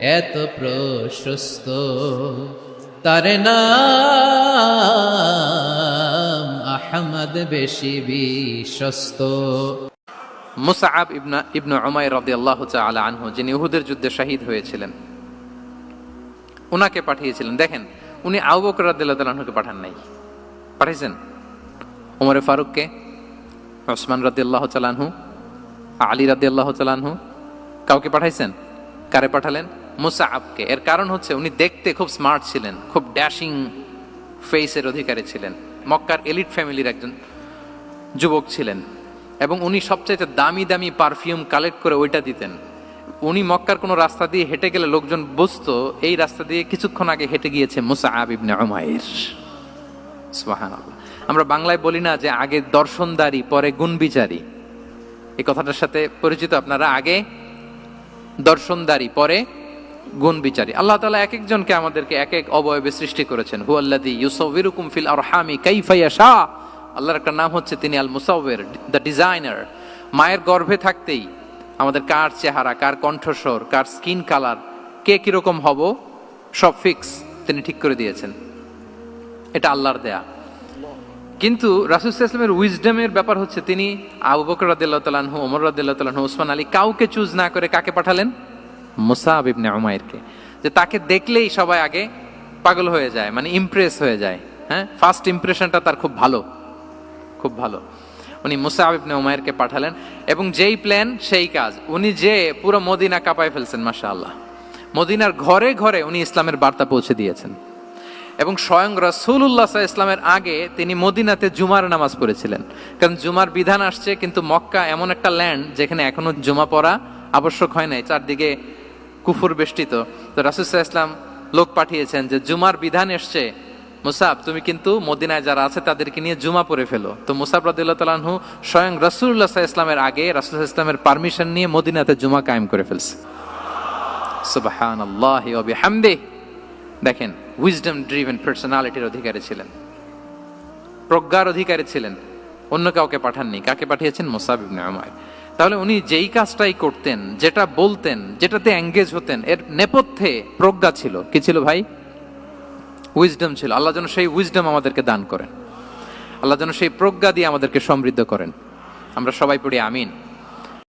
এত প্রশস্ত, তার নাম আহমদ বেশি বিশ্বস্ত। মুসাআব ইবনা ইবনু উমাইর রাদিয়াল্লাহু তাআলা আনহু, যিনি উহুদের যুদ্ধে শহীদ হয়েছিলেন, উনাকে পাঠিয়েছিলেন। দেখেন, উনি আবু বকর রাদিয়াল্লাহু আনহুকে পাঠান নাই। পাঠিয়েছেন ওমরে ফারুককে, ওসমান রাদিয়াল্লাহু তাআলা আনহু, আলী রাদিয়াল্লাহু তাআলা আনহু, কাউকে পাঠাইছেন? কারে পাঠালেন? মুসাআবকে। এর কারণ হচ্ছে উনি দেখতে খুব স্মার্ট ছিলেন, খুব ড্যাশিং ফেসের অধিকারী ছিলেন। মক্কার এলিট ফ্যামিলির একজন যুবক ছিলেন। এবং উনি সবচাইতে দামি দামি পারফিউম কালেক্ট করে ওইটা দিতেন। উনি মক্কার কোনো রাস্তা দিয়ে হেঁটে গেলে লোকজন বুঝতো, এই রাস্তা দিয়ে কিছুক্ষণ আগে হেঁটে গিয়েছে মুসা ইবনে উমাইর। সুবহানাল্লাহ। আমরা বাংলায় বলি না যে আগে দর্শনদারি, পরে গুণবিচারী। এই কথাটার সাথে পরিচিত আপনারা আগে দর্শনদারি, পরে গুণ বিচারী। আল্লাহ তালা এক একজনকে আমাদেরকে এক এক অবয়বে সৃষ্টি করেছেন। হু আল্লাদি ইউসবিরুকুম ফিল আরহামি কাইফাইয়া শাহ আল্লাহর একটা নাম হচ্ছে তিনি আল মুসাউবের দ্য ডিজাইনার। মায়ের গর্ভে থাকতেই আমাদের কার চেহারা, কার কণ্ঠস্বর, কার স্কিন কালার, কে কীরকম হব, সব ফিক্স তিনি ঠিক করে দিয়েছেন। এটা আল্লাহর দেয়া। কিন্তু রাসুল ইসলামের উইজডমের ব্যাপার হচ্ছে তিনি আবু বকর রাদিল্লাহ তালাহু ওমর রাদিল্লাহ তালাহু ওসমান আলী কাউকে চুজ না করে কাকে পাঠালেন? মুসাব ইবনে উমাইরকে, যে তাকে দেখলেই সবাই আগে পাগল হয়ে যায় মানে ইমপ্রেস হয়ে যায়। হ্যাঁ? ফার্স্ট ইমপ্রেশনটা তার খুব ভালো খুব ভালো। উনি মুসাব ইবনে উমাইরকে পাঠালেন এবং যেই প্ল্যান সেই কাজ। উনি যে পুরো মদিনা কাঁপায় ফেলছেন মাসা আল্লাহ মদিনার ঘরে ঘরে উনি ইসলামের বার্তা পৌঁছে দিয়েছেন। এবং স্বয়ং রসুল্লাহ ইসলামের আগে তিনি মদিনাতে জুমার নামাজ পড়েছিলেন। কারণ জুমার বিধান আসছে, কিন্তু মক্কা এমন একটা ল্যান্ড যেখানে এখনও জুমা পড়া আবশ্যক হয় নাই। চারদিকে কুফুর বেষ্টিত। তো রাসুসাহ ইসলাম লোক পাঠিয়েছেন যে, জুমার বিধান এসছে। মুসাব, তুমি কিন্তু মদিনায় যারা আছে তাদেরকে নিয়ে জুমা পড়ে ফেলো। তো মুসাব রাদিল্লাহ স্বয়ং রসুল্লাহ ইসলামের আগে রাসুল ইসলামের পারমিশন নিয়ে মদিনাতে জুমা কায়েম করে ফেলছে। দেখেন উইজডম ড্রিভেন পার্সোনালিটির অধিকারী ছিলেন। প্রজ্ঞার অধিকারী ছিলেন। অন্য কাউকে পাঠাননি। কাকে পাঠিয়েছেন? মোসাব ইবনে তাহলে উনি যেই কাজটাই করতেন, যেটা বলতেন, যেটাতে এঙ্গেজ হতেন, এর নেপথ্যে প্রজ্ঞা ছিল। কি ছিল ভাই? উইজডম ছিল। আল্লাহ যেন সেই উইজডম আমাদেরকে দান করেন। আল্লাহ যেন সেই প্রজ্ঞা দিয়ে আমাদেরকে সমৃদ্ধ করেন। আমরা সবাই পড়ি আমিন।